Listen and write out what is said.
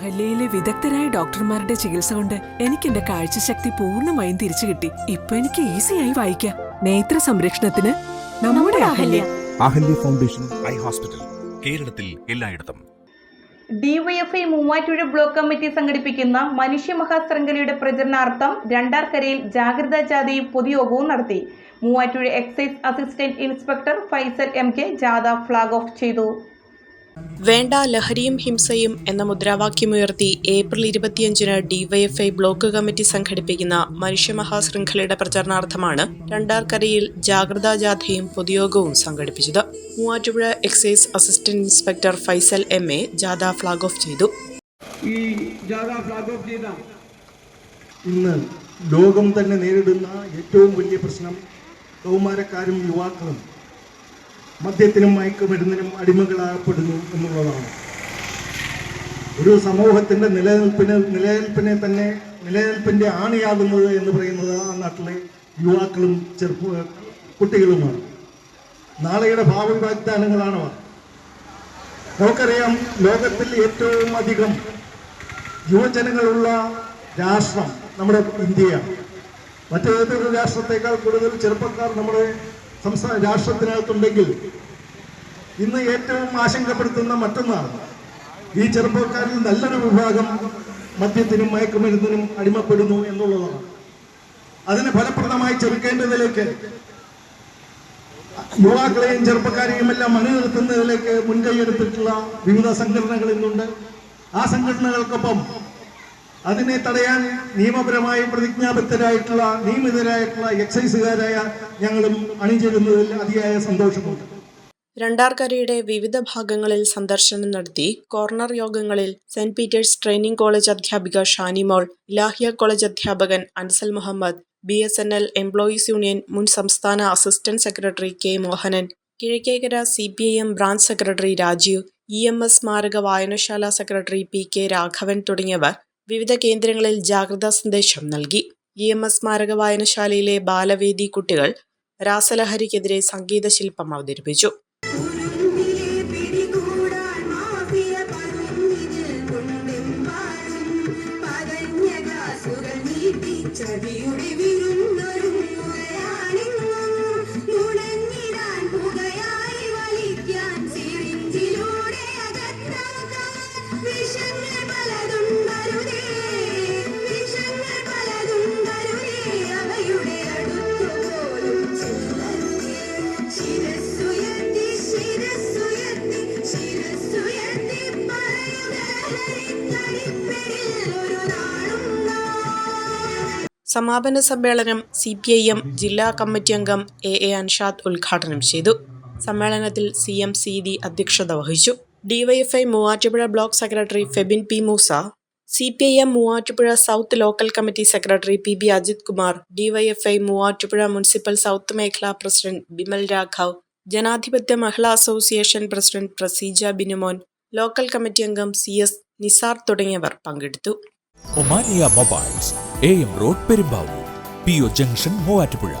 അഹല്യയിലെ വിദഗ്ധരായ ഡോക്ടർമാരുടെ ചികിത്സ കൊണ്ട് എനിക്ക് എന്റെ കാഴ്ചശക്തി പൂർണമായും തിരിച്ചു കിട്ടി. ഇപ്പൊ എനിക്ക് ഈസിയായി വായിക്കാം. നേത്ര സംരക്ഷണത്തിന് നമ്മുടെ Ahalya. Ahalya foundation eye hospital കേരളത്തിൽ എല്ലായിടത്തും. ഡിവൈഎഫ്ഐ മൂവാറ്റുപുഴ ബ്ലോക്ക് കമ്മിറ്റി സംഘടിപ്പിക്കുന്ന മനുഷ്യ മഹാശൃംഖലയുടെ പ്രചരണാർത്ഥം രണ്ടാർക്കരയിൽ ജാഗ്രതാ ജാഥയും പൊതുയോഗവും നടത്തി. Muvattupuzha excise assistant inspector Faisal M K ജാഥ ഫ്ളാഗ് ഓഫ് ചെയ്തു. വേണ്ട ലഹരിയും ഹിംസയും എന്ന മുദ്രാവാക്യമുയർത്തി ഏപ്രിൽ ഇരുപത്തിയഞ്ചിന് ഡിവൈഎഫ്ഐ ബ്ലോക്ക് കമ്മിറ്റി സംഘടിപ്പിക്കുന്ന മനുഷ്യമഹാശൃംഖലയുടെ പ്രചരണാർത്ഥമാണ് രണ്ടാർക്കരയിൽ ജാഗ്രതാ ജാഥയും പൊതുയോഗവും സംഘടിപ്പിച്ചത്. Muvattupuzha excise assistant inspector Faisal M A ജാഥ ഫ്ളാഗ് ഓഫ് ചെയ്തു. ഈ ജാഥ ഫ്ലാഗ് ഓഫ് ചെയ്ത ഇന്ന് ലോകം തന്നെ നേരിടുന്ന ഏറ്റവും വലിയ പ്രശ്നം കൗമാരക്കാരും യുവാക്കളും മദ്യത്തിനും മയക്കുമരുന്നിനും അടിമകളാകപ്പെടുന്നു എന്നുള്ളതാണ്. ഒരു സമൂഹത്തിന്റെ നിലനിൽപ്പിന് നിലനിൽപ്പിനെ തന്നെ നിലനിൽപ്പിന്റെ ആണിയാകുന്നത് എന്ന് പറയുന്നത് ആ നാട്ടിലെ യുവാക്കളും ചെറുപ്പ കുട്ടികളുമാണ്. നാളെയുടെ ഭാവി വാഗ്ദാനങ്ങളാണ് നമുക്കറിയാം ലോകത്തിൽ ഏറ്റവും അധികം യുവജനങ്ങളുള്ള രാഷ്ട്രം നമ്മുടെ ഇന്ത്യയാണ്. മറ്റേതൊരു രാഷ്ട്രത്തെക്കാൾ കൂടുതൽ ചെറുപ്പക്കാർ നമ്മുടെ സംസ്ഥാന രാഷ്ട്രത്തിനകത്തുണ്ടെങ്കിൽ ഇന്ന് ഏറ്റവും ആശങ്കപ്പെടുത്തുന്ന മറ്റൊന്നാണ് ഈ ചെറുപ്പക്കാരിൽ നല്ലൊരു വിഭാഗം മദ്യത്തിനും മയക്കുമരുന്നിനും അടിമപ്പെടുന്നു എന്നുള്ളതാണ്. അതിന് ഫലപ്രദമായി ചെറുക്കേണ്ടതിലേക്ക് യുവാക്കളെയും ചെറുപ്പക്കാരെയും എല്ലാം അണിനിർത്തുന്നതിലേക്ക് മുൻകൈയെടുത്തിട്ടുള്ള വിവിധ സംഘടനകൾ ഇന്നുണ്ട്. ആ സംഘടനകൾക്കൊപ്പം അതിനെ തടയാൻ നിയമപരമായി പ്രതിജ്ഞാബദ്ധരായിട്ടുള്ള നിയമിതരായിട്ടുള്ള എക്സൈസുകാരായ ഞങ്ങളും അണിചേരുന്നതിൽ അതിയായ സന്തോഷമുണ്ട്. രണ്ടാർക്കരയുടെ വിവിധ ഭാഗങ്ങളിൽ സന്ദർശനം നടത്തി കോർണർ യോഗങ്ങളിൽ സെന്റ് പീറ്റേഴ്സ് ട്രെയിനിംഗ് കോളേജ് അധ്യാപിക ഷാനിമോൾ ഇലാഹിയ കോളേജ് അധ്യാപകൻ Ansal Muhammad B S N L employees union മുൻ സംസ്ഥാന assistant secretary K Mohanan Kizhakkekara C P I M branch secretary Rajeev E M S സ്മാരക വായനശാല സെക്രട്ടറി പി കെ രാഘവൻ തുടങ്ങിയവർ വിവിധ കേന്ദ്രങ്ങളിൽ ജാഗ്രതാ സന്ദേശം നൽകി. ഇ എം എസ് സ്മാരക വായനശാലയിലെ ബാലവേദി കുട്ടികൾ രാസലഹരിക്കെതിരെ സംഗീത ശില്പം അവതരിപ്പിച്ചു ഉരുണ്ടിലെ സമാപന സമ്മേളനം സി പി ഐ എം ജില്ലാ കമ്മിറ്റി അംഗം എ എ അൻഷാദ് ഉദ്ഘാടനം ചെയ്തു. സമ്മേളനത്തിൽ സി എം സീതി അധ്യക്ഷത വഹിച്ചു. DYFI Muvattupuzha block secretary Febin P Moosa C P I M Muvattupuzha south local committee secretary P B Ajith Kumar DYFI Muvattupuzha municipal south മേഖലാ president Bimal Raghav Janadhipathya Mahila association president Praseeja Binumon local committee അംഗം C S Nisar തുടങ്ങിയവർ പങ്കെടുത്തു. A M road Perumbavoor P O junction Muvattupuzha